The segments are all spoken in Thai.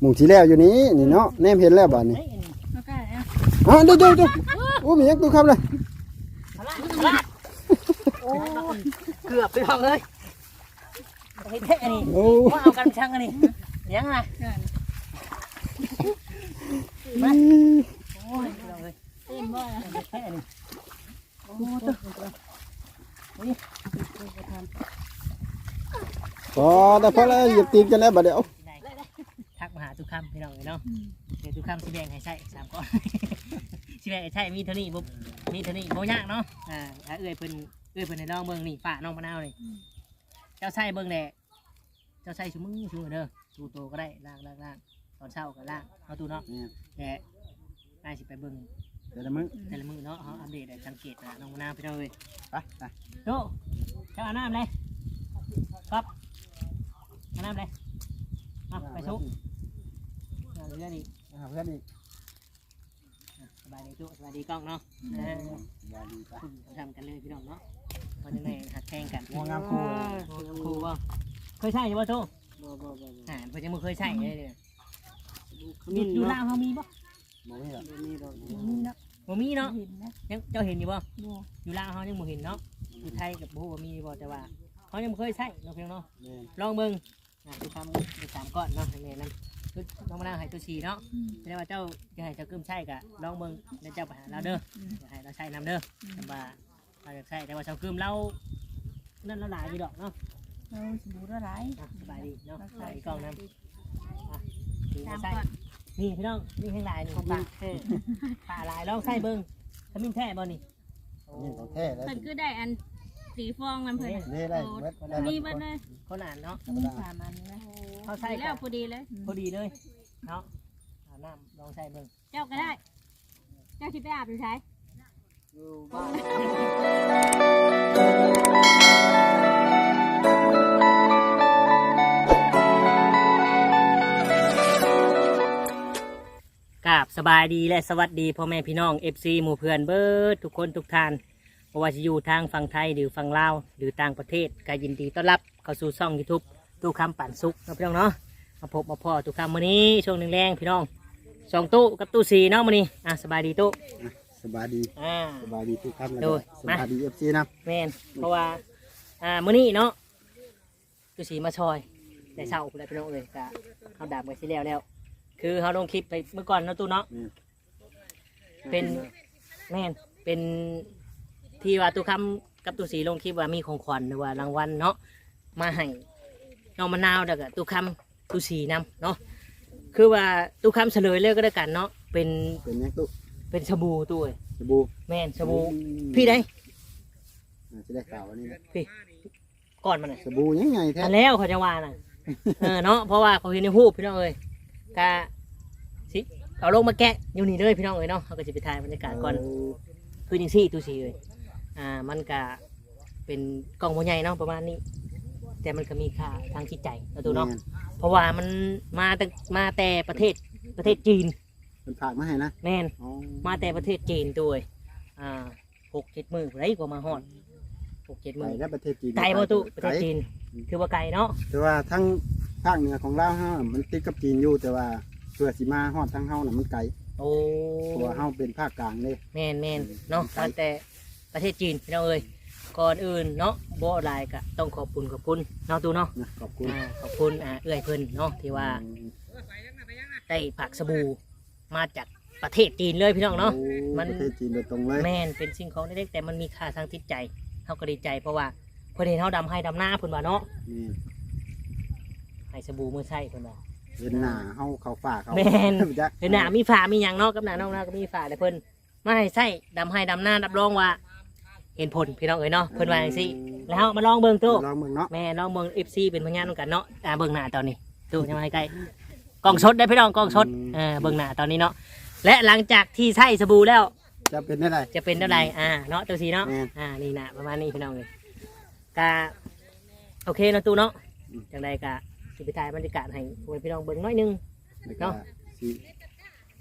หมู่ที่แล้วอยู่นี้นี่เนาะแนมเห็นแล้วบัดนี้เฮ้ยอันนี้แล้วก็เอาอ๋อเดี๋ยวเดี๋ยวเดี๋ยวโอ้มียักษ์ตู้ครับเลยเอาละเอาละโอ้ยเกือบไปห้องเลยเฮ้ยเท่อันนี้โอ้ว่าเอากันช่างอันนี้เลี้ยงอะไรนั่นมาโอ้ยเอาเลยเต้นบ่ล่ะเท่อันนี้โอ้ยตัวพ อแต่พอแล้วเหยียบตีนกันแล้วบัดเดี๋ยวทักมาหาทุกคำพี่น้องเลยเนาะเดี๋ยวทุกคำสิแบ่งให้ใช่สามก้อนสิแบ่งให้ใช่มีเท่านี้บุ๊มีเท่านี้บ่ยากเนาะอ่าถ้าเอ้ยเพิ่นเอ้ยเพิ่นในลองเบิ่งนี่ป้าน้องมะนาวนี่เจ้าใส่เบิ่งแหละเจ้าใส่ชุมือชุมือเด้อชูโตก็ได้ล่างล่างล่างตอนเช้าก็ล่างเอาตู้เนาะแต่นายสิไปเบิ่งเดี๋ยวละมึงแต่ละมือเนาะเขาอัปเดตให้สังเกตนะน้องมะนาวพี่น้องเอ้ยไปไปโตเจ้าอาบน้ำเลยครับ อาบน้ำเลยมาไปชุบเอาเรื่องนี้หาเพื่อนอีกสบายดีทุกสบายดีกล้องเนาะเอออย่าดีไปทำกันเลยพี่น้องเนาะวันนี้หักแข่งกันหัวงามคู่หัวงามคู่บ่เคยใช่อยู่บ่โตบ่บ่บ่อ่าเพิ่นจะมึงเคยใช่เลยเนี่ยมิอยู่นลาวเฮามีบ่บ่มีหรอกมีเนาะบ่มีเนาะเห็นนะยังเจ้าเห็นอยู่บ่บ่อยู่ลาวเฮายังบ่เห็นเนาะอยู่ไทยกับบ่ฮู้ว่ามีบ่แต่ว่าเขายังบ่เคยใช่เนาะเพียงเนาะแม่นลองเบิ่ง อ่าดูคำดูสามก้อนเนาะให้แม่นำคือน้องมะนาวให้ตัวสี่เนาะแสดงว่าเจ้าจะให้เจ้ากึมใช่กะลองเบิ่งแล้วเจ้าไปหาเราเด้ออย่าให้เราใช้นำเด้อแต่ว่าเราจะใช้แต่ว่าเจ้ากึมเรานั่นเราหลายอยู่ดอกเนาะเราสมบูรณ์หลายอะสบายดีเนาะสบายดีกล้องนำดีตามใส่ก่อนนี่พี่น้องนี่แห้งหลายนี่ปลาเออปลาหลายลองใส่เบิ่งขมิ้นแท้บ่นี่โอ้นี่ของแท้แล้ว เพิ่นคือได้อัน สีฟองมันเพิ่นน่ะนี่ได้โอ้เบิดได้มีเบิดเลยคนอ่านเนาะมีสามอันนะเขาใส่แล้กัวพอดีเลยพอดีเลยเนาะเอาน้ำลองใส่เบิ่งเจ้าก็ได้ เจ้าคิดไปอาบหรือใช้กราบสบายดีและสวัสดีพ่อแม่พี่น้อง FC หมู่เพื่อนเบิร์ดทุกคนทุกท่าน เพราะว่าจะอยู่ทางฝั่งไทยหรือฝั่งลาวหรือต่างประเทศก็ยินดีต้อนรับเข้าสู่ช่อง YouTube ตู้คำปั่นสุกนะพี่น้องเนาะมาพบมาพ่อตู้คำมื้อนี้ช่วงหนึ่งแรงพี่น้องสองตู้กับตู้สี่เนาะมื้อนี้อะสบายดีตู้สบายดีอ่า สบายดีทุกท่านแล้วโดก็ยสบายดี FC นะแม่นเพราะว่าอ่ามื้อนี้เนาะตู้สีมาชอยแต่เช้าพุ่นแหละพี่น้องเลยก็เขาดับไปสิแล้วแล้ว คือเขาลงคลิปไปเมื่อก่อนเนาะตู้เนาะ เป็นแม่นเป็น ที่ว่าตุคำกับตุสีลงคลิปว่ามีของขวัญหรือว่ารางวัลเนาะมาให้น้องมะนาวแล้วก็ตุคำตุสีนำเนาะคือว่าตุคำเฉลยเลยก็ได้วกันเนาะเป็นเป็นยังตู้เป็นสบู่ตู้เอ้ยสบู่แม่นสบู่พี่ได้อ่าจะได้ข่าวอันนี้นะก่อนมันน่ะสบู่ยังไงแท้อันแล้วเขาจะว่าน่ะเออเนาะเพราะว่าเขาเห็นในหูปพี่น้องเอ้ยกะสิเอาลงมาแกะอยู่นี่เลยพี่น้องเอ้ยเนาะเขาก็จะไปถ่ายบรรยากาศก่อนคือจังซี่ตูสีเลย อ่ามันก็เป็นกล่องโมใหญ่เนาะประมาณนี้ แต่มันก็มีค่าทางจิตใจนะตูเนาะแม่เพราะว่ามันมาแต่มาแต่ประเทศประเทศจีนเป็นผักมาให้นะแม่นอ๋อมาแต่ประเทศจีนตัวเองอ่าหกเจ็ดมือไรกว่ามาฮอดหกเจ็ดไปมือแล้วประเทศจีนไกลบ่ตุประเทศไกล จีนคือว่าไกลเนาะแต่ว่าทั้งภาคเหนือของเราเฮามันติดกับจีนอยู่แต่ว่าเพื่อสิมาฮอดทั้งเฮาน่ะมันไกลโอ้เพราะว่าเฮาเป็นภาคกลางเลยแม่นแม่นเนาะมาแต่ ประเทศจีนพี่น้องเอ้ยก่อนอื่นเนาะบ่หลายก็ต้องขอบคุณขอบคุณเนาะตูเนาะนะขอบคุณอ่าขอบคุณอ่าเอื้อยเพิ่นเนาะที่ว่าได้ผักสบู่มาจากประเทศจีนเลยพี่น้องเนาะโอ้มัน ประเทศจีนโดยตรงเลยแม่นเป็นสิ่งของเล็กๆแต่มันมีค่าทางจิตใจเขาก็ดีใจเพราะว่าเพิ่นเห็นเฮาดำให้ดำหน้าเพิ่นว่าเนาะนี่ให้สบู่มือใช้เพิ่นว่า เห็นหน้าเฮาเข้าฝาเขาแม่นจ๊ะเห็นหน้ามีฝามีหยังเนาะกับหน้าน้องหน้าก็มีฝาแต่เพิ่นมาให้ใช้ดำให้ดำหน้ารับรองว่า เห็นผลพี่น้องเอ้ยเนาะเพิ่นว่าจังซี่แล้วมาลองเบิ่งตู้ลองเมืองเนาะแม่ลองเบิ่ง FC เป็นพยานนำกันเนาะอ่าเบิ่งหน้าตอนนี้ตู้ยังมาใกล้กล้องสดได้พี่น้องกล้องสดเออเบิ่งหน้าตอนนี้เนาะและหลังจากที่ใช้สบู่แล้ว จะเป็นได้ไรจะเป็นเท่าไหร่อ่าเนาะตัวสีเนาะแม่นอ่านี่นะประมาณนี้พี่น้องเลยกะโอเคเนาะตูเนาะอืมจังใดกะสิไปถ่ายบรรยากาศให้พวกพี่น้องเบิ่งหน้อยหนึงแล้วก็เนาะสิ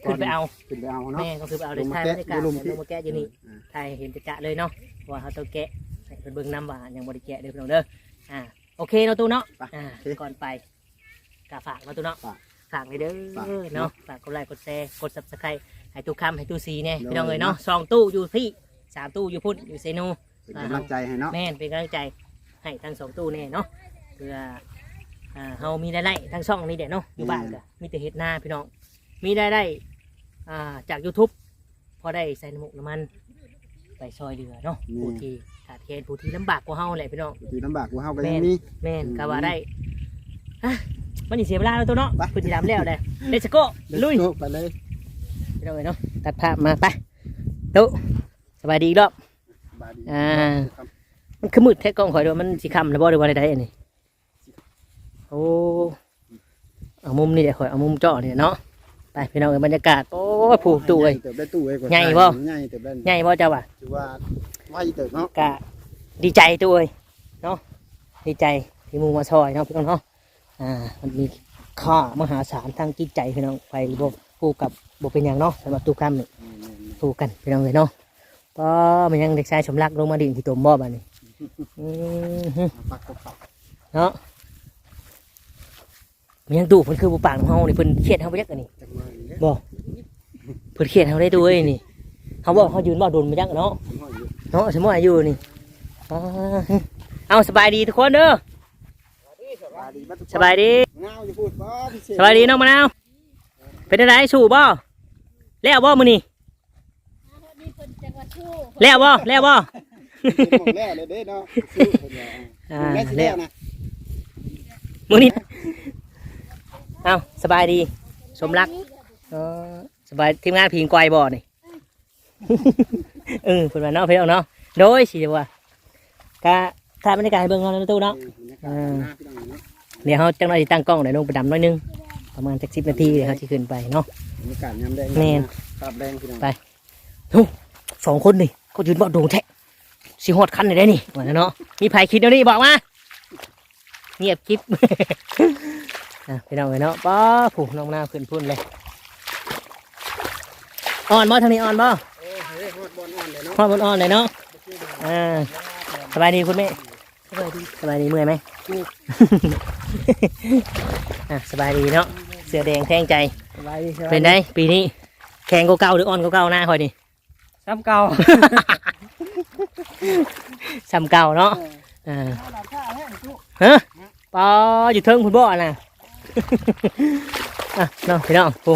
ขึ้นไปเอาขึ้นไปเอาเนาะแม่ก็คือไปเอาเดี๋ยวลงมาถ่ายบรรยากาศแกะเดี๋ยวลงที่ลงมาแกะอยู่นี่อ่าถ่ายให้เห็นจะเลยเนาะเพราะ ว่าเขาต้องแกะให้เพิ่นเบิ่งน้ำว่ายังบริแกะเด้อพี่น้องเด้ออ่าโอเคเนาะตูเนาะไปอ่าโอเคก่อนไปกฝากมาตู้เนาะฝากฝากเลยเด้ฝากอเนาะฝากกดไลค์กดแชร์กดซับสไครต์ให้ตู้คำให้ตู้ซีเนี่ยโดยพี่น้องเลยเนาะสองตู้อยู่พี่สามตู้อยู่พุ่นอยู่เซนู เป็นกำลังใจให้เนาะ แม่นเป็นกำลังใจให้ทั้งสองตู้เนี่ยเนาะเพื่ออ่าเฮามีรายได้ทั้งช่องนี้เด็ดเนาะอยู่บ้านก็มีแต่เฮ็ดหน้าพี่น้อง มีรายได้อ่าจาก YouTube พอได้ใส่น้ำมูกน้ำมัน ไปซอยเรือเนาะผู้ที่ขาดแคลนผู้ที่ลำบากกว่าเฮาแหละพี่น้องทีลำบากกูเฮาก็แม่ยังนมี แม่นอืมก็ว่าได้อะมันนี่เสียเวลาแล้วตัวเนาะไปพื้นที่ดำแล้วเลยเลสโก้ลุยโไปเลยพี่น้องเอ้ยเนาะตัดภาพมาไปตุ๊สบายดีอีกรอบ บายดีอ่า ครับมันคือมืดแท้กล้องข่อยด้วยมันสีคำแล้วบ่หรือว่าใดๆอันนี้โอ้เอามุมนี่เดี๋ยวข่อยเอามุมเจาะนี่เนาะไปพี่น้องเอ้ยบรรยากาศโอ้ ยผูกตู้เอ้ย เติบได้ตู้เอ้ยกว่าใหญ่บ่ ใหญ่เติบได้ใหญ่บ่เจ้าว่ะถือว่าไวเติบเนาะกะดีใจตู้เอ้ยเนาะดีใจที่หมูมาซอยเนาะพี่น้องเนาะอ่ามันมีค่ามหาศาลทางจิตใจพี่น้องไปบ่ผูกกับบ่เป็นอย่างเนาะสำหรับตู้คำนี่ถูกกันพี่น้องเลยเนาะก็มันยังเด็กชายสมรักลงมาดิ่งที่ตัวบ่อบ้านนี่อือฮึปักก็ปักเนาะมันยังดูมันคือบุปผาของเฮานี่เพิ่นเครียดเฮาไปยักอันนี้ จังเลยเนี่ยบ่เพิ่นเครียดเฮาได้ด้วยนี่เฮาบอกเฮายืนบ่โดนมายักเนาะผมว่าอยู่เนาะสมมุติอายุนี่อ่าฮึเอาสบายดีทุกคนเด้อสบายดีสบายดีน้องมะนาวเป็นจังไดสู้บ่แล้วบ่มื้อนี่เพิ่นจังหวัดชู้แล้วบ่แล้วบ่เป็นหมดแล้วเลยเด้เนาะสู้เพิ่าอ่าแล้วนะมื้อนี้เอาสบายดี สมรักเออ สบายทีมงานพิงกวายบ่อนี่เออเพิ่นว่าเนาะพี่น้องเนาะโดยสิว่ากะถ่ายบรรยากาศให้เบิ่งเนาะในตู้เนาะบรรยากาศหน้าพี่น้องเนาะเดี๋ยวเฮาจังหน่อยสิตั้งกล้องได้ลงไปดำหน้อยหนึงประมาณจัก10นาทีเดี๋ยวเฮาสิขึ้นไปเนาะ บรรยากาศยามแดงแม่นภาพแดงพี่น้องไป สองคนนี่ก็ยืนบ่โดงแท้สิฮอดคันได้เด้นี่ว่าแล้วเนาะมีไผคิดเดี๋ยวนี้บอกมาเงียบกิ๊บ อะพี่น้องเอ้ยเนาะป้าผู้น้องหน้าขึ้นพุ่นเลย อ่อนบ่ทางนี้อ่อนบ่เอ้ยเฮ้ยฮอดบอลอ่อนเลยเนาะพ่อบนอ่อนเลยเนาะอ่าสบายดีคุณแม่สบายดีสบายดีเมื่อยไหมอะสบายดีเนาะเสือแดงแทงใจสบายดีสบายเป็นได้ปีนี้แข่งเก่าๆหรืออ่อนเก่าๆหน้าคอยดิซ้ำเก่าซ้ำเก่าเนาะอ่าฮะปออยู่เทิงคุณบ่อน่ะอะเนาะพี่น้องปูอ่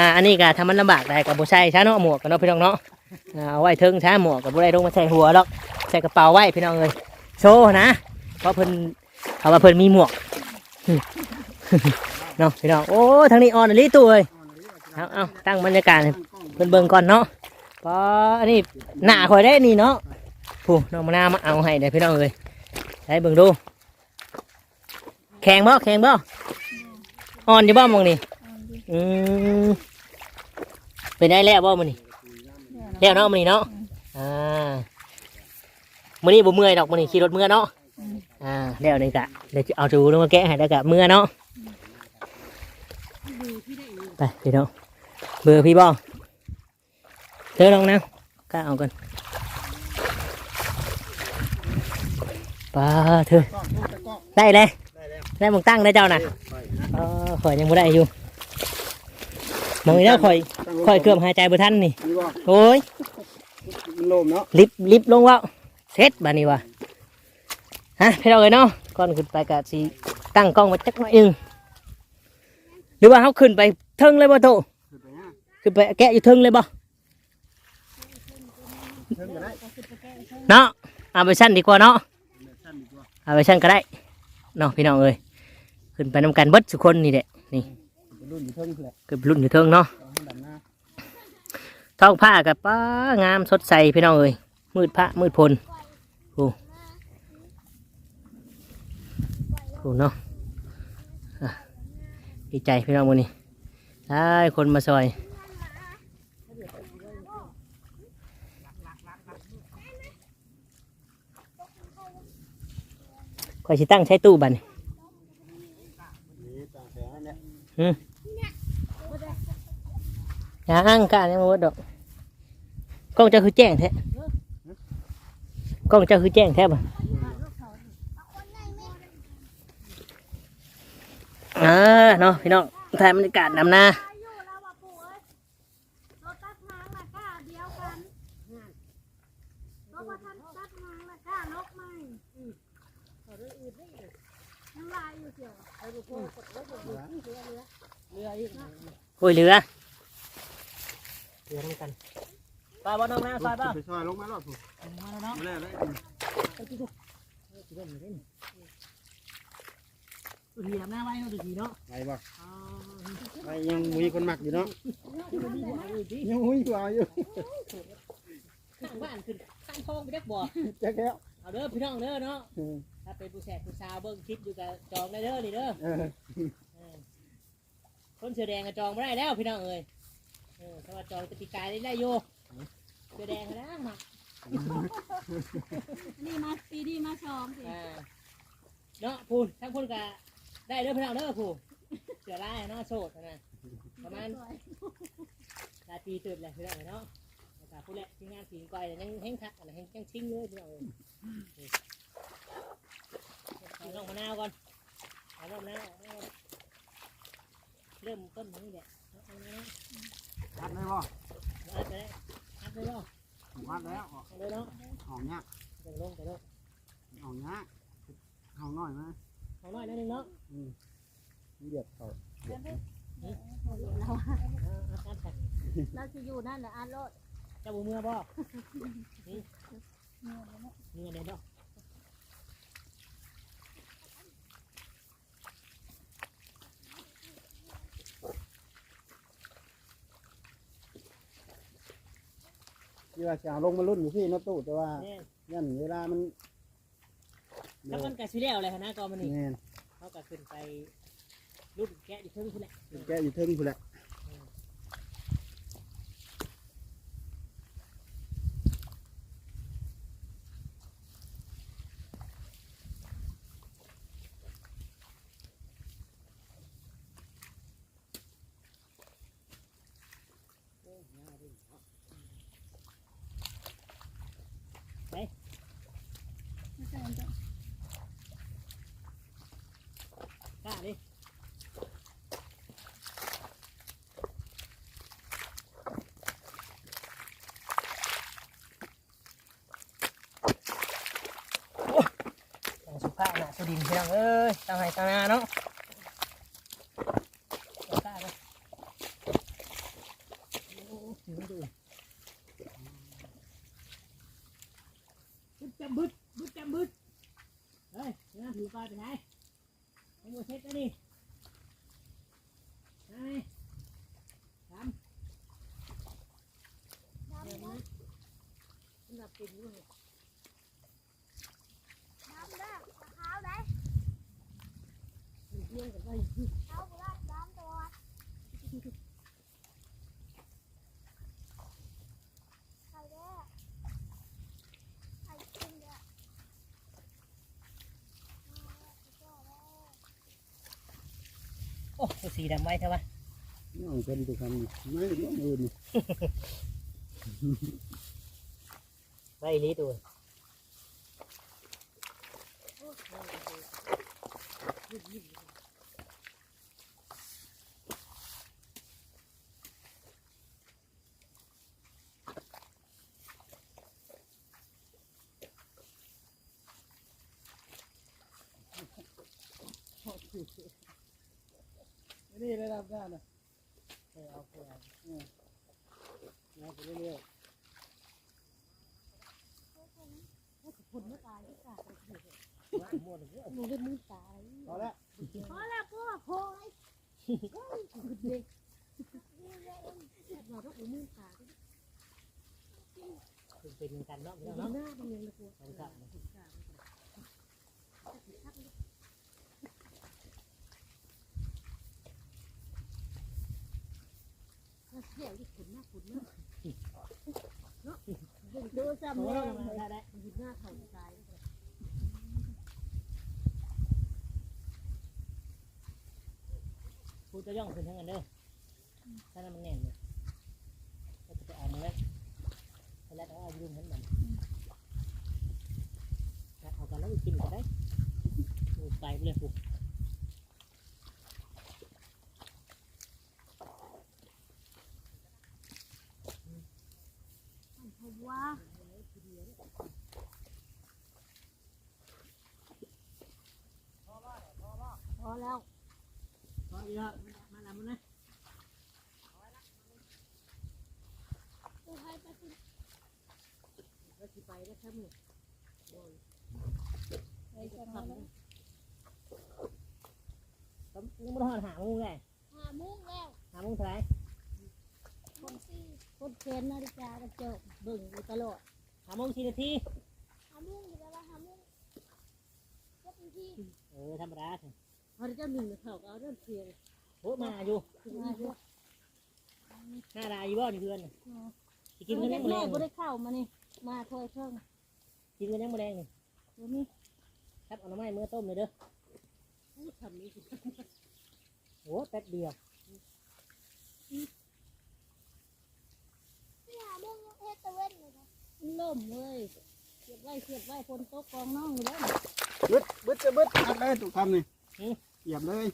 าอันนี้ก็ทำมันลำบากได้กับโบใช่ช้าเนาะหมวกกันเนาะพี่น้องเนาะเอาไว้เทิงช้าหมวกกับโบได้ลงมาใส่หัวหรอกใส่กระเป๋าไว้พี่น้องเลยโชว์นะเพราะเพิ่นเขาว่าเพิ่นมีหมวกเนาะพี่น้องโอ้ทางนี้อ่อนอลิตัวเลยเอาเอาตั้งบรรยากาศเพิ่นเบิ่งก่อนเนาะปออันนี้หน้าคอยได้นี่เนาะผู้น้องมะนาวมาเอาให้เดี๋ยวพี่น้องเลยให้เบิ่งดูแข็งบ่แข็งบ่อ่อนอยู่บ่มองนี่ อืมเป็นได้แล้วบ่มื้อนี่แล้วเนาะมื้อนี้เนาะอ่ามื้อนี้บ่เมื่อยดอกมื้อนี้ขี่รถเมื่อเนาะอ่าแล้วนี่กะเดี๋ยวจะเอาจูลงมาแกะให้แล้วกะเมื่อเนาะไปพี่น้องเบอร์พี่บ่เธอลองนะกล้าเอากันปาเธอกล้องพูดแต่กล้องได้เลยได้แล้วได้หมองตั้งได้เจ้าน่ะไปนะเออข่อยยังบ่ได้อยู่ มองอีกแล้วข่อยข่อยเกือบหายใจบ่ทันนี่นี่ว่าโอ้ยมันโลมเนาะลิฟต์ลิฟต์ลงแล้วเสร็จบานี้วะฮะพี่เราเลยเนาะก่อนขึ้นไปกะสิตั้งกล้องไว้จักหน่อยหนึงหรือว่าเขาขึ้นไปเทิงเลยบ่โตขึ้นไปฮะขึ้นไปแกะอยู่เทิงเลยบ่เทิงก็ได้เนาะเอาไปชั้นดีกว่าเนาะสั้นดีกว่าเอาไปชั้นก็ได้เนาะพี่น้องเอ้ยขึ้นไปนำกันเบิดสุกคนนี่แหละนี่ รุ่นอยู่เทิงแหละขึ้นไปรุ่นอยู่เทิงเนาะเอาให้ดันหน้าท้องผ้ากับป้างามสดใสพี่น้องเอ้ยมืดพระมืดพลโอ้โหเนาะอะดีใจพี่น้องวันนี้ได้คนมาซอยคอยสิตั้งใช้ตู้บัดน นี่ตาแสงนั่นแหละ ยังกล้าเนี่ยมาวดดอกกล้องเจ้าคือแจ้งแท้กล้องเจ้าคือแจ้งแท้บ่อ่าเนาะพี่น้องถ่ายบรรยากาศนำหน้าอายุแล้ เอ้ยรถตัดทางน่ะกล้าเดียวกันรถว่าท่านตัดทางน่ะกล้านกไม่น้ำลายอยู่เกี่ยวโอ้ยเหลือเหลือทั้งกันปลาบอลน้องน้าซอยป่ะไปซอยลงมาแล้วถูกมาแล้วเนาะมาแล้วเลยดูทีทำหน้าไว้เนาะดูทีเนาะไปบ่อ๋อไปยังมีคนมักอยู่เนาะดูทียังมีกว่าอยู่ข้างบ้านขึ้นข้างทองไปจักบ่อแจ๊กแล้วเอาเด้อพี่น้องเด้อเนาะเออถ้าเป็นผู้แสบผู้สาวเบิ่งคลิปอยู่กับจองได้เด้อนี่เด้อเออเออคนเสื้อแดงก็จองไม่ได้แล้วพี่น้องเอ้ย เออถ้าว่าจองจะปีกายได้ได้อยู่เสื้อแดงนะมานี่มาปีนี้มาชองสิอ่าเนาะพูนทั้งพูนก็ได้เด้อพี่น้องเด้อพูนเสือลายเนาะโสดนะประมาณลาปีตื่นเลยพี่น้องเนาะแล้วก็พูดแหละทีมงานสีก้อยเนี่ยยังแห้งคักอะไรแห้งยังชิงเลยพี่น้องเอ้ยเอาน้องมะนาวก่อนเอาน้องมะนาวเอาน้องมะนาวเริ่มต้นนี้แหละเอาเอาเอา มัดเลยบ่เอาไปเลยอัดเลยเนาะมัดแล้วเอาเลยเนาะห้องเนี้ยเดี๋ยวลงเดี๋ยวลงห้องเนี้ยห้องน้อยมาเอาหน่อยนิดนึงเนาะอืมเดือดเขาเราเอาเอาอัดใส่เราจะอยู่นั่นแหละอันโลดเจ้าบุเมื่อบ่นี่เมื่อเดี๋ยวเนาะ ที่ว่าจะเอาลงมารุ่นอยู่ที่เนาะตู้แต่ว่าเนี่ยยันเวลามันแล้วมันกะสิแล้วอะไรนะก็มันนี่แน่นเขาก็ขึ้นไปรุ่นแกะอยู่เพิ่งคุณแหละแกะอยู่เทิงพุ่นแหละ สุภาพนาสุดินพี่น้องเอ้ยตั้งให้ตั้งนาเนาะเอากล้าเลยโอ้ถึงดูบึดจำบึดบึดจำบึดเฮ้ยเดี๋ยวนะถือปลาไปไหนไอ้โมเช็ดนะนี่ไหนสาม ดำ เดี๋ยว เด้อ นะสำหรับกินอยู่นี่ ดำเด้อขาวได้ เลี้ยงกันไป ขาวบุรัดดำตัวใครเด้อใครกินเด้อ โอ้ตัว สีดำไว้ใช่ปะน้องเป็นตัวคำนี่ไม่ต้องอื่นไว้อีหลีตัว นี่ได้รับได้นะเอเอาไปเอาเอาไปเรื่อยผลไม่ตายที่กาดๆว่าหมดเลยหนูเป็นมือตายพอแล้วพอแล้วก็พอไอ้เด็กเราต้องเอามือตายเป็นกันเนาะพี่น้องหน้าเป็นยังไงกูกันครับเสียที่ขุนมามากเนาะ ดูจำโอ้แล้ยวได้ได้หยิบหน้าเขาตายพูดจะย่องขึ้นทั้งนั้นเด้อถ้านั้นมันแน่นเลยก็จะไปเอามาแล้วแล้วเอายุ่งเหมือนกันเอากันแล้วกินก็ได้ไปเลยปุ๊บ ก็เยอะมาลำมันนะ กูให้ไปสิ แล้วสิไปได้ครับนี่ไปจังเลยต้องยังไม่ทอดหาโมงไงหามุ้งแล้วหาโมงเท่าไหร่คนสี่คนเคนนาฬิกากระจกบิ่งอยู่ตลอดหาโมงสี่นาทีหามุ้งอยู่แล้วว่าหามุ้งเจ็ดนาทีเออธรรมดาเถอะเขาจะหนึ่งเขาก็เอาเรื่องเพียงโอ้มาอยู่ถึงมาด้วยหน้าดาอยู่บ่นี่เพื่อนกินกันยัยังงแมลแม่งบ่ได้เข้ามานี่ มาถ้วยเครื่องกินกันยังแมลงนี่เดี๋ยวนี้ครับเอาหน่อไม้เมื่อต้มเลยเด้อทำนี้โอ้แป๊บเดียวหามุ้งเฮ็ดตะเว้นเลยล่มเลยเสียบไว้เสียบไว้ฝนตกกองน้องอยู่แล้วบึดบึดจะบึดอัดเลยทุกคำนี่เหยียบเลย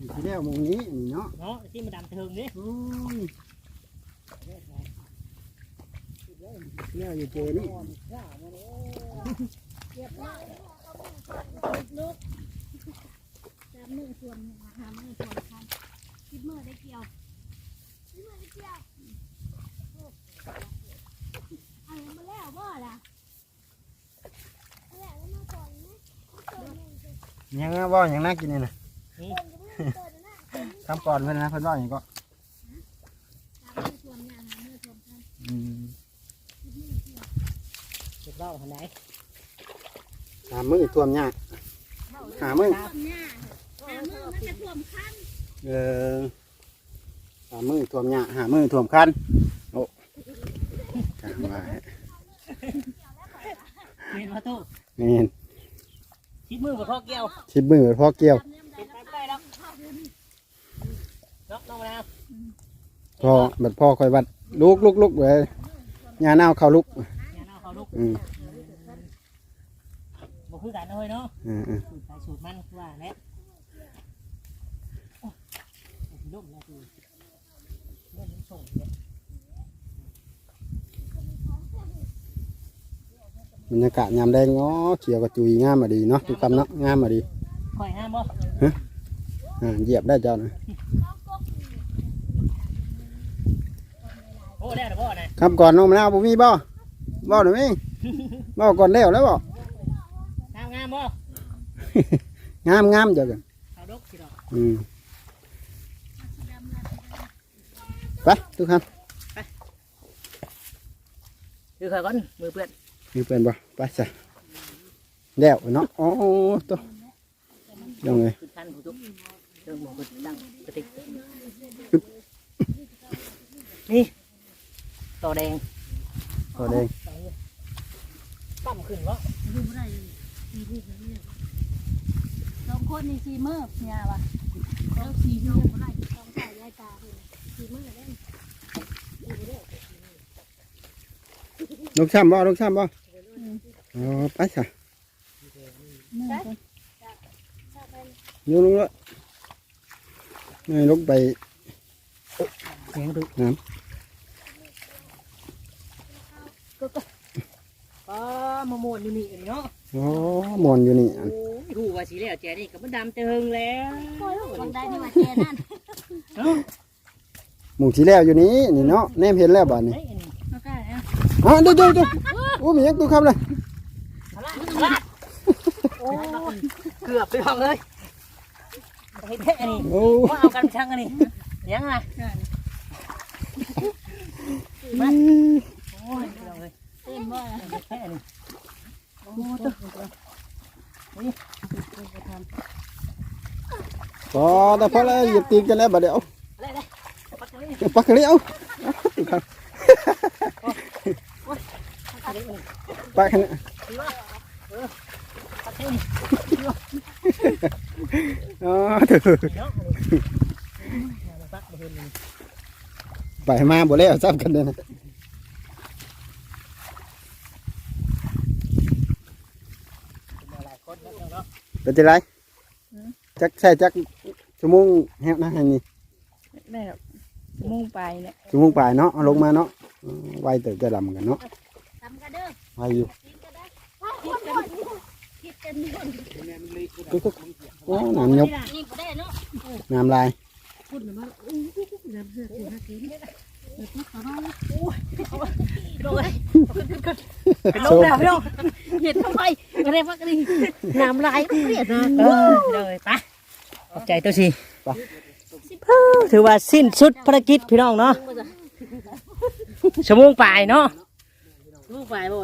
ที่แล้วหมองนี้นี่เนาะเนาะที่มาดำเทิงนี่โอ้ยแล้วอยู่เจนี่เสียบไว้ลูกจำมือส่วนหามือส่วนคันคิดมือได้เกี่ยวคิดมือได้เกี่ยวเอามาแล้วบ่ล่ะแล้วมาก่อนนะก่อนหนึ่งสิยังว่าอย่างน่ากินนี่นะก่อนจะไม่เกิดนะ คำก่อนเพื่อนนะเพื่อนว่าอย่างก็หามือส่วนเนี่ยหามือส่วนคันอืมคิดมือเกี่ยวเก็บเหล้าทางไหนหามือท่วมยากหามือท่วมเนี่ยหามือมันจะท่วมคันเออหามือท่วมยากหามือท่วมคันโอ้กางว่าเห็นประตูนี่ชิดมือกับพ่อเกี่ยวชิบมือพอเกี่ยว จำเนี่ย ติดไปใกล้แล้ว เนาะน้องมะนาวพอบัดพ่อคอยบัดลุกลุกลุกเลยยาเน่าเข้าลุกอย่าเอาเขาลุกอืมบ่คือกันนะเฮ้ยเนาะอืมอืมสูตรสายสูตรมันคือว่าแหละโอ้ยล่มแล้วคือล่มมันส่งเนี่ยบรรยากาศยามแดงง้อเขียวกับจุยงามมาดีเนาะทุกคำเนาะงามมาดีข่อยห้ามบ่ อ่าเหยียบได้เจ้านะ โอ้แล้วเดี๋ยวบ่นะคำก่อนน้องมะนาวบ่มีบ่บ่หรือไม่บ่ก่อนแล้วแล้วบ่งามงามบ่งามงามเจ้ากันเขาดกสิดอกอืมไปทุกคคือข่อยก่อนมือเปื้อนำมีเป็นบ่ไปจ้ะแล้วเนาะอ๋อตัวยังไงคือทัน ตั้งกระติกนี่ต่อแดงขอแดงปั๊มขึ้นวะอยู่บ่ได้สี่ที่เนี่ยสองคนนี่สี่มือเนี่ยวะแล้วสี่มือบ่ได้ต้องใส่ยายตาเลยสี่มือได้ลูกช้ำบ่ลูกช้ำบ่อ๋อไปจ้ะมือโยนลงเลยนี่ลงไปเสี ยงดูน้อ๋อมะม่วงอยู่นี่เนาะำอ๋อมอนอยู่นี่อันโอ้ยหูว่าสีแล้วแจนี่ก็มันดำเติงแล้วบังได้นี่ว่าแกนั่นเนาะหมู่ที่แล้วอยู่นี่นี่เนาะแนมเห็นแล้วบ่นี่เฮ้ยอันนี้มาใกล้แล้วอ๋อเดี๋ยวเดี๋ยวเดี๋ยวโอ้มีหยังตู้คำเลยพละพละโอ้ยเกือบไปฟังเลยเฮ้ยแท้นี่โอ้ว่าเอากันช่างกันนี่ยังไงมาโอ้ยเอาเลย เต็ม บ่ล่ะแท้นี่โอ้ตัวพอแต่พอแล้วหยียบตีนกันแล้วบ่เดี๋ยวไปักเลยเอาปักกันเลยเอาตู้คปักเลยำปักกันเลยดีวออปักเลยอ๋อเถอะไปมาบ่แล้วซ้ำกันเลยนะ หลายคนแล้ว เนาะเป็นจังไรจักใช่จักชั่วโมงแฮะนะอันนี้ได้ครับมุ่งไปเนี่ยชั่วโมงปลายเนาะเอาลงมาเนาะอ๋อไวเติบจะลำกันเนาะทำกันเด้อไวอยู่กินกันได้กันอยู่กุ๊กกุ๊กโอ้น้ำยกนี่บ่ได้เนาะน้ำลาย พูดมาอู้น้ำเสือกูฮักเกิน เดี๋ยวพักเขาบ้างโดยโซ่เห็นทำไมอะไรพักนี่น้ำลายเปรี้ยนะเออเลยไปขอบใจตัวสิถือว่าสิ้นสุดภารกิจพี่น้องเนาะชั่วโมงปลายเนาะ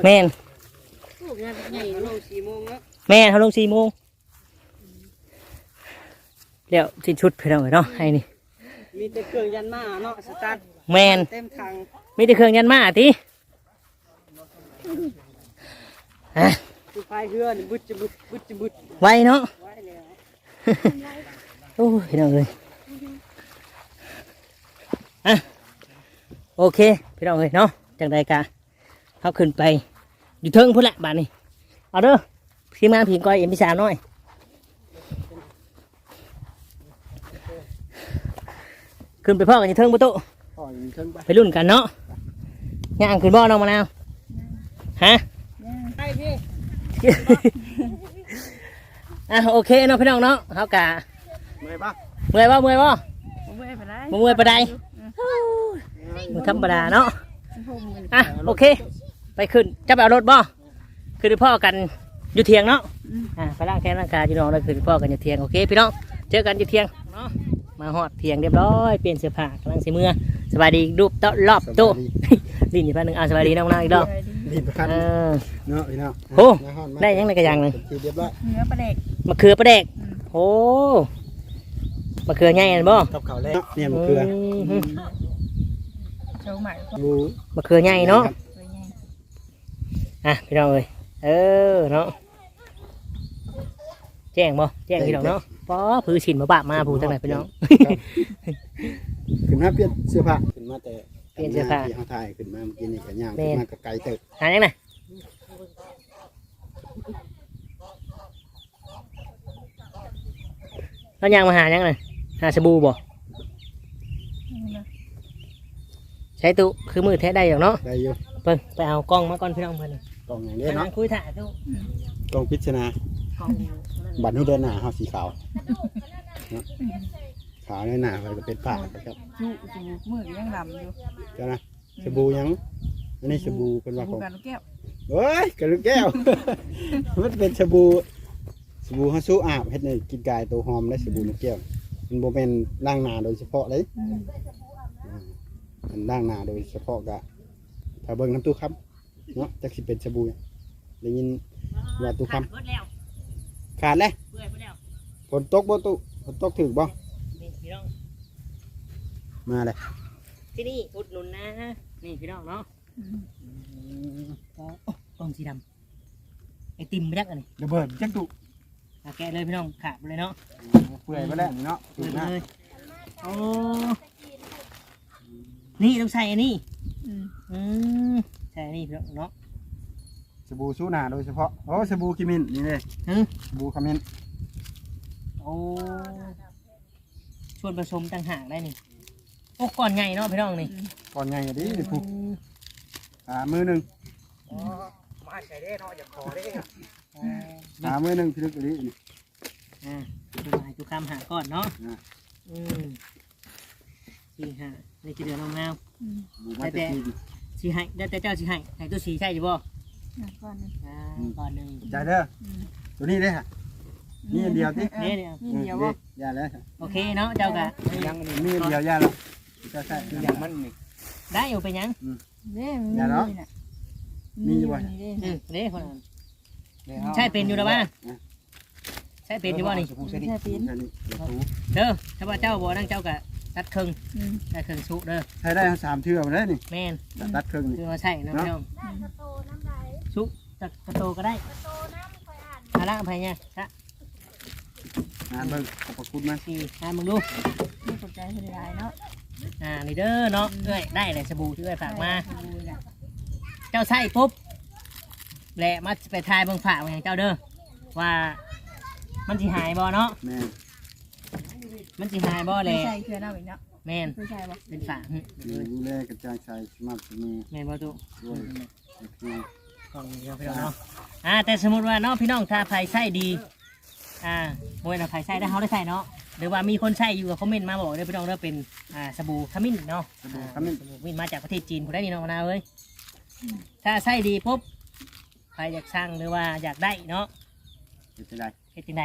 แม่นแม่นเขาลงสี่โมงแล้วสิ้นสุดพี่น้องเนาะให้นี่มีแต่เครื่องยันมาเนาะสตาร์ท แม่นเต็มถังมีแต่เครื่องยันมาติอะคือพายเรือนี่บึดจะบึดบึดจะบึดไวเนาะไว้แล้วโอ้ยพี่น้องเลยอะโอเคพี่น้องเลยเนาะจังใดกะเขาขึ้นไป อยู่เทิงพุ่นแหละบ้านนี้เอาเด้อพี่มาผีก้อยเอ็มพีสามน้อยขึ้นไปพ่อกันอยู่เทิงประตู พ่ออยู่เทิงไปไปรุ่นกันเนาะย่างขึ้นบ่อน้องมะนาวฮะ ไปพี่อะโอเคเนาะพี่น้องเนาะเขากะเมื่อยปะเมื่อยบ่เมื่อยบ่บ่เมื่อยไปได้บ่เมื่อยปานใดมันธรรมดาเนาะอะโอเค ไปขึ้นจะไปเอารถบ่คือพ่อกันอยู่เทียงเนาะอะไปล้างแค้นล้างกายพี่น้องแล้วคือพ่อกันอยู่เทียงโอเคพี่น้องเจอกันอยู่เทียงเนาะ มาฮอดเทียงเรียบร้อยเปลี่ยนเสื้อผ้ากำลังสิเมื่อสบายดีรูปโต๊ะรอบโต๊ะลิ้นอีกพันหนึ่งอะสบายดีน้องนางอีกรอบรีบไปคันเออเนาะพี่น้องโอ้มาฮอมาได้ยังในกระยังเลยเป็นทีเรียบร้อยเนื้อปลาเด็กมะเขือประเดกโอ้มะเขือใหญ่อันบ่กับเขาวแล้วเนาะเนี่ยมะเขือมโชว์ใหม่ก็บูมะเขือใหญ่เนาะสวยงามอะพี่น้องเอ้ยเออเนาะแจ้งบ่แจ้งพี่น้องเนาะ ป้อผือฉินมาบะมาผูกตั้งแต่พี่น้องขึ้นมาเปลี่ยนเสื้อผ้าขึ้นมาแต่เปลี่ยนเสื้อผ้าที่เขาถ่ายขึ้นมาเมื่อกี้นี่กันย่างแม่ขึ้นนมากับไก่เติบหายังไงแล้วยังมาหายังไงหาสบู่บ่ใช้ตู้คือมือแท้ได้อย่างเนาะได้อยู่เพิ่งไปเอากล้องมาก่อนพี่น้องเพิ่นกล่องอย่างไปนี้นั่เนาะงคุยถ่ายตู้กล่องพิจารณากล้อง บัตรนี้เดินหน้าเฮาสีขาวเนาะขาวในหน้าเขาจะเป็นผ้าครับจูจูมือก็ยังดำอยู่เจ้านะสบู่ยังอันนี้สบู่เป็นว่าขบูอง กันลูกแก้วเฮ้ยกระลูกแก้ว มันเป็นสบู่สบู่ฮัสซูอาบเฮ็ดในกินกายตัวหอมและสบู่ลูกแก้ว มันบ่แม่นล้างหน้าโดยเฉพาะเลยอ่ามันล้างหน้าโดยเฉพาะกะถ้าเบิ่งน้ำตู้ครับเนาะจักสิเป็นสบู่หยังได้ยินว่าตู้คขาดเบิดแล้วำ ขาดเลยเปื่อยเบิดแล้วฝนตกบ่ตู้ฝนตกถึกบ่นี่พี่น้องมาเลยที่นี่อุดหนุนนะนี่พี่น้องเนาะก็โอ้กล่องสีดำไอติมไม่ยักอันนี้ระเบิดจักตู้เอาแกะเลยพี่น้องขาดไปเลยเนาะเปื่อยไปแล้วเนาะเปิถูดกไปนะเลยโอ้นี่ต้องใส่อันนี้อืมอืมใส่อันนี้พี่น้องเนาะ สบู่สู้หน้าโดยเฉพาะโอ้สบู่กิมินนี่เลยฮึสบู่ขมิ้นโอ้ชวนผสมต่างหากได้นี่โอ้ก่อนใหญ่เนาะพี่น้องนี่ก่อนใหญ่อะดิเดี๋ยวผูกอ่ามือหนึ่งมาใส่ได้เนาะอย่าขอได้อ่าหามือหนึ่งพิลึกอันนี้อ่าดูหายดูคำหาก่อนเนาะอ่า อืมสี่ห้านี่จะเดือนงามบูมาแต่ทีๆสีให้ได้แต่เจ้าสีให้ให้ตัวสีใช่อยู่บ่ อะก้อนหนึงอ่าก่อนหนึ่งใจเด้อตัวนี้เลยฮะ นี่อันเดียวสิออเนี่ยเนี่ยนี่เดียวบ่อย่าแล้วโอเคเนาะเจ้ากะยังมีอันเดียวอย่าแล้วจะใช่อย่างมันนี่ได้อยู่ไปยังเด้มันอย่าเนาะนี่น่ะมีอยู่บ่นี่เด้อืมเด้คนนั้นใช่เป็นอยู่แล้วบ้าใช่เป็นอยู่บ่นี่ใช่ปีนอันนี้เดี๋ยวถูเด้อถ้าว่าเจ้าบ่นั่งเจ้ากะตัดครึ่งอืมตัดครึ่งสุเด้อใช้ได้ทั้งสามเทื่อมาเลยนี่แม่นตัดครึ่งนี่คือมาใช่นะพี่น้องกระโตน้ำไหลสุตัดกระโตก็ได้กระโตน้ำคอยอ่านอาล่างไปเนี่ยละงานเบิ่งขอบพระคุณมาสี่อ่านมึงดูนี่ตกใจเพิ่นได้เนาะอ่านี่เด้อเนาะเอ้ยได้เลยสบู่ที่เอ้ยฝากมาบูน่ะเจ้าใส่ปุ๊บแหละมาไปทายเบิ่งฝากมาอย่างเจ้าเด้อว่า มันสิหายบ่เนาะแม่มันสิหายบ่แหไม่ละใช่เครือเน่าอีกเนาะแม่นไม่ใช่บ่เป็นฝากหึดูแลกระจายใช้สมัครมือแม่นบ่ตุด้วย คือของเดียวพี่น้องเนาะอ่าแต่สมมติว่าเนาะพี่น้องถ้าไผใช้ดีอ่าโมยนะไผใช้ได้เฮาได้ใช้เนาะหรือว่ามีคนใช้อยู่ก็คอมเมนต์มาบอกเด้อพี่น้องเด้อเป็นอ่าสบู่ขมิ้นเนาะสบู่ขมิ้นอ่าสบู่ขมิ้นมาจากประเทศจีนผู้ได้นี่น้องมะนาวเอ้ยถ้าใช้ดีปุ๊บใครอยากสั่งหรือว่าอยากได้เนาะเป็นจังไดเฮ็ดจังได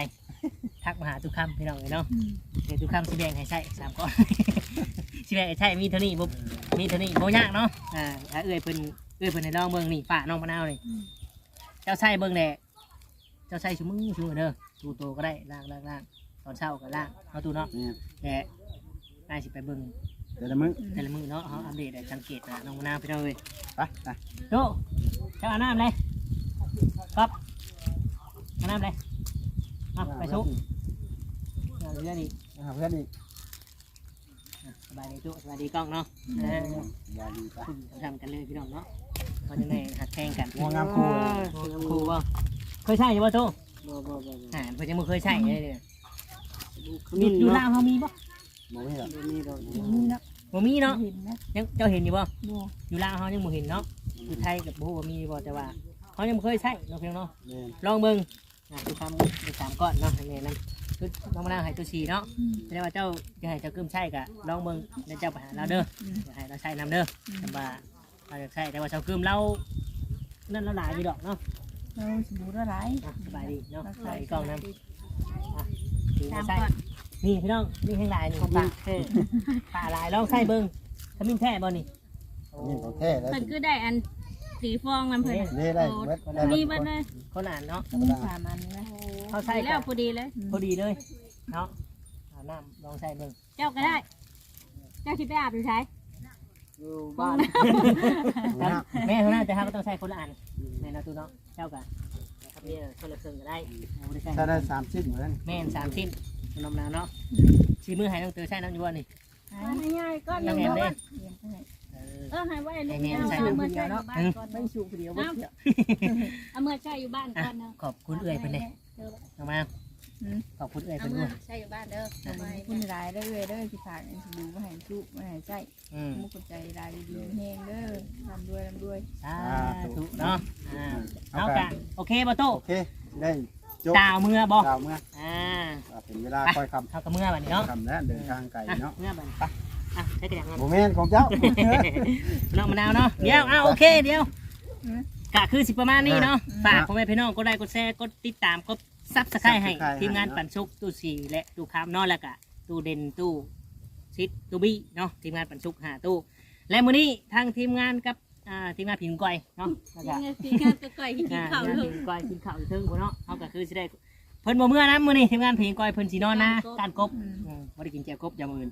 ทักมาหาทุกคำพี่น้องเลยเนาะ เดี๋ยวทุกคำสิแบ่งให้ใช้สามก้อนสิแบ่งให้ใช้มีเท่านี้บ่มีเท่านี้บ่ยากเนาะอ่าถ้าเอ้ยเพิ่น เอ้ยเพิ่นให้ลองเบิ่งนี่ป้าน้องมะนาวนี่เจ้าใช้เบิ่งแหละเจ้าใช้ชุมือชุมือเด้อดูโตก็ได้ล้างล้างล้างตอนเช้าก็ล้างเอาตู้เนาะนี่แต่นายสิไปเบิ่งแต่ละมื้อแต่ละมือเนาะเขาอัปเดตให้สังเกตนะน้องมะนาวพี่น้องเอ้ยไปไปโตเจ้าอาบน้ำเลยครับอาบน้ำเลยเอาไปชุบเอาเรื่องนี้หาเพื่อนอีกสบายดีจุสบายดีกล้องเนาะเอออย่าดีไปทำกันเลยพี่น้องเนาะ เขาจะในหัดแข่งกันงัวงามคู่งัวงามคู่บ่เคยใช่ใช่ป่ะโตบ่บ่บ่อ่าเพิ่นจะมึงเคยใช่เลยเนี่ยขอยู่มิ้นอยู่เนาะลาวเขามีบ่บ่มีหรอกบ่มีดอกนี่เนาะบ่มีเนาะเห็นนะยังเจ้าเห็นอยู่บ่บัวอยู่ลาวเขายังบ่เห็นเนาะอยู่ไทยกับบ่ฮู้ว่ามีบ่แต่ว่าเขายังบ่เคยใช่เนาะพี่น้องเนาะแม่นลองเบิ่งอ่าดูความดูสามก้อนเนาะให้แม่นำคือน้องมะนาวให้ตัวสี่เนาะแสดงว่าเจ้าจะให้เจ้ากึมใช่กะลองเบิ่งแล้วเจ้าไปหาเราเด้ออย่าให้เราใช้นำเด้อแต่ว่า เราจะใช้แต่ว่าเจ้ากึมเรานั่นเราหลายอยู่ดอกเนาะเราสมบูรณ์อะไรอะสบายดีเนาะใส่กล้องนำอะถือมาใส่นี่พี่น้องนี่ข้างหลายนี่ของป่าเออป่าหลายลองใส่เบิ่งขมิ้นแท้บ่นี่นี่ของแท้แล้วเพิ่นคือได้อันสีฟองมันเพิ่นนี่ได้เบิดได้มีเบิเบัดดเลยคนอ่านเนาะมีสามันนะเขาใส่แล้กัวพอดีเลยพอดีเลยเนาะเอาน้ำลองใส่เบิ่งเจ้าก็ได้ เจ้าคิดไปอาบอยู่ใช้ อยู่บ้านครับแม่ข้างหน้าแต่เขาก็ต้องใช้คนละอันแม่นาตูเนาะเจ้ากันนะครับเนี่ยคนละครึ่งก็ได้เอาได้ใช้ถ้าได้สามชิ้นเหมือนกันแม่นสามชิ้นนมนาวเนาะชีมือใหายน้องเตอใช้น้ำอยู่ว่านี่ง่ายๆก้อนหน้นึองงแหนมเนาะเด้เรียนเท่าไหร่เออเออให้ไว้ลูกให้แม่เอาใส่เอาน้ำเมื่อใช้อยู่บ้านก่อนไม่ชูเดียวบ่เที่ยวเอาเมื่อใช้อยู่บ้านก่อนเนาะขอบคุณเอื้อยเพิ่นเด้น้องมาว ขอบคุณเอื้อยเอาเพิ่นเมื่ด้อวยใช้อยู่บ้านเด้อเอาไว้คุณรายได้เลยเด้อสิฝากอันสบู่มาให้ชูมาให้ใช้อืมมุกใจรายดีๆแห้งเด้อทำด้วยทำด้วย สาธุเนาะอ่าเอากะโอเคบ่โตโอเค ได้จบดาวเมื่อบ่ดาวเมื่ออ่าอ่าเป็นเวลาค่อยคเท่ากับเมื่อบัดนี้เนาะำคำแล้วเดินทางไกลอะเนาะเมื่อบัดนี้ไปอะใช้กระดาษเงิน โมเมนต์ของเจ้า น้องมะนาวเนาะเดี๋ยวเอาโอเคเดี๋ยวกะคือสิประมาณนี้เนาะฝากพ่อแม่พี่น้องกดไลค์กดแชร์กดติดตามกด ซับสไครต์ให้ทีมงานปั่นชุกตู้สีและตู้คามเนอนแล้วก็ตู้เด่นตู้ซิดตู้บี้เนาะทีมงานปั่นชุกหาตู้และมื้อนี้ทางทีมงานกับอ่าทีมงานผิงก้อยเนาะแล้วก็กินงานก็ก่อยกินอ่าข้าวทีมงานลูผิกงก้อยกินข้าวอยู่เทิงพุ่นเนาะเขาก็คือสิได้เพิ่นบ่เมื่อนะมื้อนี้ทีมงานผิงก้อยเพิ่นสินอนนะการกบอืมบ่ได้กินแจ่วกบอย่ามื้ออื่น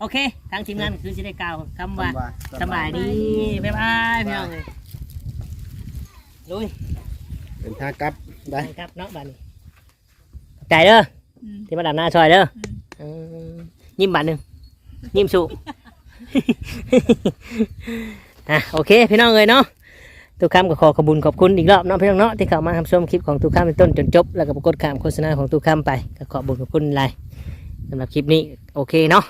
โอเคทางทีมงานคือสิได้กล่าวคำว่าสบายดีบ๊ายบายพี่น้องเลยลุย เป็นทางกลับ ได้ไปครับเนาะบ้านนี้ใจายเด้ออืม ที่มาดับหน้าซอยเด้อเออยิ้มบานหนึ่งยิ้มสุ อะโอเค พี่น้องเลยเนาะทุกคำก็ขอขอบคุญขอบคุณอีกรอบเนาะพี่น้องเนาะที่เข้ามาทำชมคลิปของทุกคำเป็นต้นจนจบแล้วก็ปรากฏการโฆษณาของทุกคำไปก็ขอบคุญขอบคุณหลายสำหรับคลิปนี้โอเคเนาะ